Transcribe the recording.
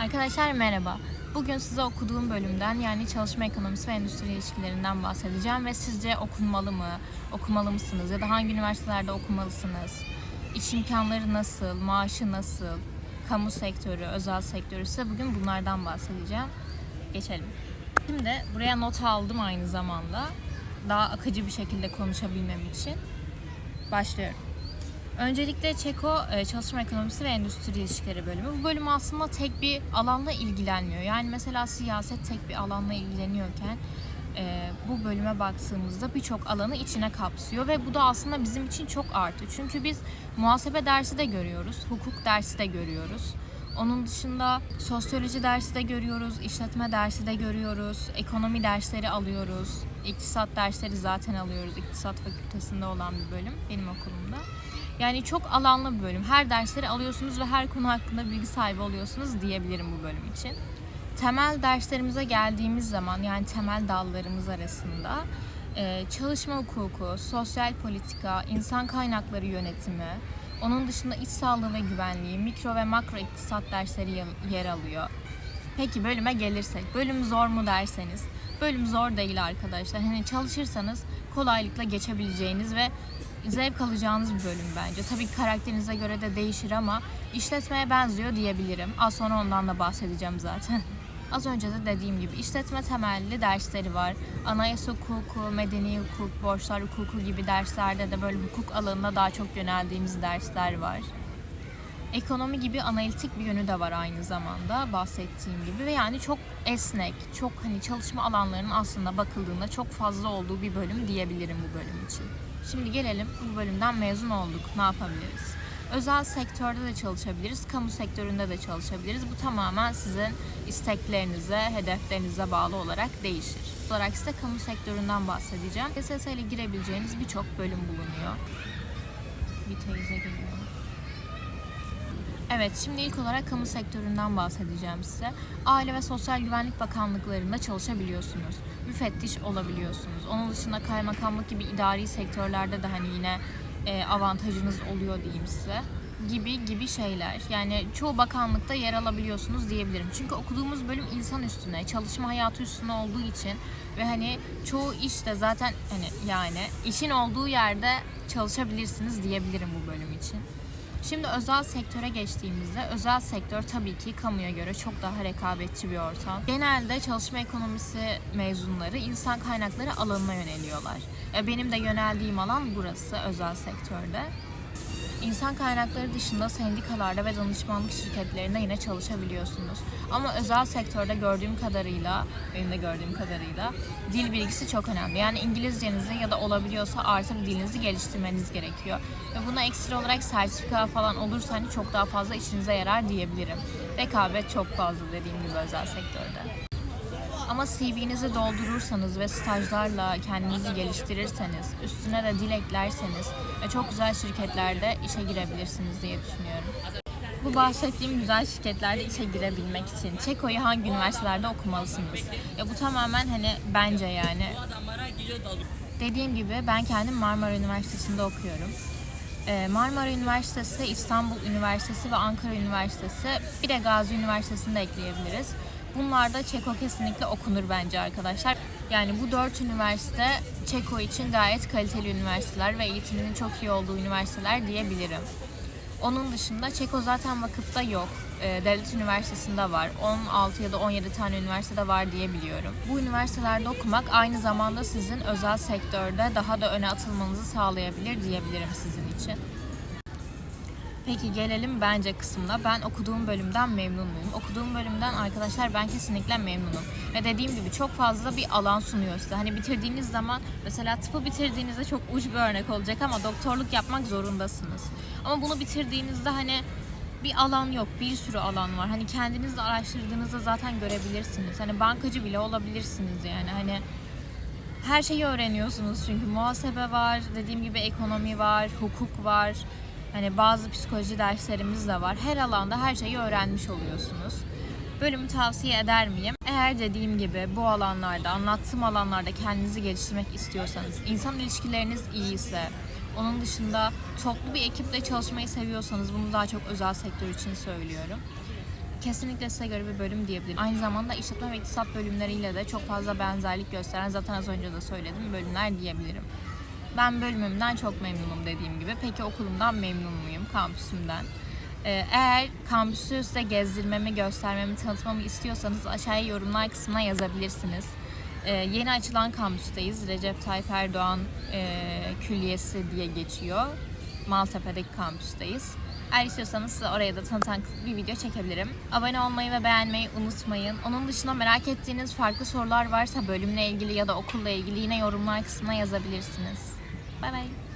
Arkadaşlar merhaba. Bugün size okuduğum bölümden yani çalışma ekonomisi ve endüstri ilişkilerinden bahsedeceğim ve sizce okunmalı mı, okumalı mısınız ya da hangi üniversitelerde okumalısınız? İş imkanları nasıl, maaşı nasıl, kamu sektörü, özel sektörü size bugün bunlardan bahsedeceğim. Geçelim. Şimdi buraya not aldım aynı zamanda. Daha akıcı bir şekilde konuşabilmem için. Başlıyorum. Öncelikle Çeko e, Çalışma Ekonomisi ve Endüstri İlişkileri bölümü. Bu bölüm aslında tek bir alanla ilgilenmiyor. Yani mesela siyaset tek bir alanla ilgileniyorken e, bu bölüme baktığımızda birçok alanı içine kapsıyor ve bu da aslında bizim için çok artı. Çünkü biz muhasebe dersi de görüyoruz, hukuk dersi de görüyoruz. Onun dışında sosyoloji dersi de görüyoruz, işletme dersi de görüyoruz, ekonomi dersleri alıyoruz, iktisat dersleri zaten alıyoruz. İktisat fakültesinde olan bir bölüm benim okulumda. Yani çok alanlı bir bölüm. Her dersleri alıyorsunuz ve her konu hakkında bilgi sahibi oluyorsunuz diyebilirim bu bölüm için. Temel derslerimize geldiğimiz zaman yani temel dallarımız arasında çalışma hukuku, sosyal politika, insan kaynakları yönetimi, onun dışında iç sağlığı ve güvenliği, mikro ve makro iktisat dersleri yer- alıyor. Peki bölüme gelirsek, bölüm zor mu derseniz, bölüm zor değil arkadaşlar. Hani çalışırsanız kolaylıkla geçebileceğiniz ve zevk alacağınız bir bölüm bence. Tabii karakterinize göre de değişir ama işletmeye benziyor diyebilirim. Az sonra ondan da bahsedeceğim zaten. Az önce de dediğim gibi işletme temelli dersleri var. Anayasa hukuku, medeni hukuk, borçlar hukuku gibi derslerde de böyle hukuk alanında daha çok yöneldiğimiz dersler var. Ekonomi gibi analitik bir yönü de var aynı zamanda bahsettiğim gibi ve yani çok esnek, çok hani çalışma alanlarının aslında bakıldığında çok fazla olduğu bir bölüm diyebilirim bu bölüm için. Şimdi gelelim bu bölümden mezun olduk. Ne yapabiliriz? Özel sektörde de çalışabiliriz, kamu sektöründe de çalışabiliriz. Bu tamamen sizin isteklerinize, hedeflerinize bağlı olarak değişir. Olarak size kamu sektöründen bahsedeceğim. KSS ile girebileceğiniz birçok bölüm bulunuyor. Bir teyze geliyor. Evet, şimdi ilk olarak kamu sektöründen bahsedeceğim size. Aile ve Sosyal Güvenlik Bakanlıklarında çalışabiliyorsunuz. Müfettiş olabiliyorsunuz. Onun dışında kaymakamlık gibi idari sektörlerde de hani yine e, avantajınız oluyor diyeyim size gibi gibi şeyler. Yani çoğu bakanlıkta yer alabiliyorsunuz diyebilirim. Çünkü okuduğumuz bölüm insan üstüne, çalışma hayatı üstüne olduğu için ve hani çoğu işte zaten hani yani işin olduğu yerde çalışabilirsiniz diyebilirim bu bölüm için. Şimdi özel sektöre geçtiğimizde özel sektör tabii ki kamuya göre çok daha rekabetçi bir ortam. Genelde çalışma ekonomisi mezunları insan kaynakları alanına yöneliyorlar. E, Benim de yöneldiğim alan burası özel sektörde. İnsan kaynakları dışında sendikalarda ve danışmanlık şirketlerinde yine çalışabiliyorsunuz. Ama özel sektörde gördüğüm kadarıyla, benim de gördüğüm kadarıyla dil bilgisi çok önemli. Yani İngilizcenizi ya da olabiliyorsa artı bir dilinizi geliştirmeniz gerekiyor. Ve buna ekstra olarak sertifika falan olursa hani çok daha fazla işinize yarar diyebilirim. Rekabet çok fazla dediğim gibi özel sektörde. Ama CV'nizi doldurursanız ve stajlarla kendinizi geliştirirseniz, üstüne de dil eklerseniz e, çok güzel şirketlerde işe girebilirsiniz diye düşünüyorum. Bu bahsettiğim güzel şirketlerde işe girebilmek için Çeko'yu hangi üniversitelerde okumalısınız? Ya bu tamamen hani bence yani. Dediğim gibi ben kendim Marmara Üniversitesi'nde okuyorum. Ee, Marmara Üniversitesi, İstanbul Üniversitesi ve Ankara Üniversitesi, bir de Gazi Üniversitesi'ni de ekleyebiliriz. Bunlarda Çeko kesinlikle okunur bence arkadaşlar. Yani bu dört üniversite Çeko için gayet kaliteli üniversiteler ve eğitiminin çok iyi olduğu üniversiteler diyebilirim. Onun dışında Çeko zaten vakıfta yok. Ee, Devlet Üniversitesi'nde var. 16 ya da 17 tane üniversitede var diye biliyorum. Bu üniversitelerde okumak aynı zamanda sizin özel sektörde daha da öne atılmanızı sağlayabilir diyebilirim sizin için. Peki gelelim bence kısmına. Ben okuduğum bölümden memnun muyum? Okuduğum bölümden arkadaşlar ben kesinlikle memnunum. Ve dediğim gibi çok fazla bir alan sunuyor size. Hani bitirdiğiniz zaman mesela tıpı bitirdiğinizde çok uç bir örnek olacak ama doktorluk yapmak zorundasınız. Ama bunu bitirdiğinizde hani bir alan yok, bir sürü alan var. Hani kendiniz araştırdığınızda zaten görebilirsiniz. Hani bankacı bile olabilirsiniz yani. Hani her şeyi öğreniyorsunuz çünkü muhasebe var, dediğim gibi ekonomi var, hukuk var. Hani bazı psikoloji derslerimiz de var. Her alanda her şeyi öğrenmiş oluyorsunuz. Bölümü tavsiye eder miyim? Eğer dediğim gibi bu alanlarda, anlattığım alanlarda kendinizi geliştirmek istiyorsanız, insan ilişkileriniz iyi ise, onun dışında toplu bir ekiple çalışmayı seviyorsanız, bunu daha çok özel sektör için söylüyorum. kesinlikle size göre bir bölüm diyebilirim. Aynı zamanda işletme ve iktisat bölümleriyle de çok fazla benzerlik gösteren zaten az önce de söyledim bölümler diyebilirim. Ben bölümümden çok memnunum dediğim gibi. Peki okulumdan memnun muyum? Kampüsümden. Ee, eğer kampüsü size gezdirmemi, göstermemi, tanıtmamı istiyorsanız aşağıya yorumlar kısmına yazabilirsiniz. Ee, yeni açılan kampüsteyiz. Recep Tayyip Erdoğan e, Külliyesi diye geçiyor. Maltepe'deki kampüsteyiz. Eğer istiyorsanız size oraya da tanıtan bir video çekebilirim. Abone olmayı ve beğenmeyi unutmayın. Onun dışında merak ettiğiniz farklı sorular varsa bölümle ilgili ya da okulla ilgili yine yorumlar kısmına yazabilirsiniz. 拜拜。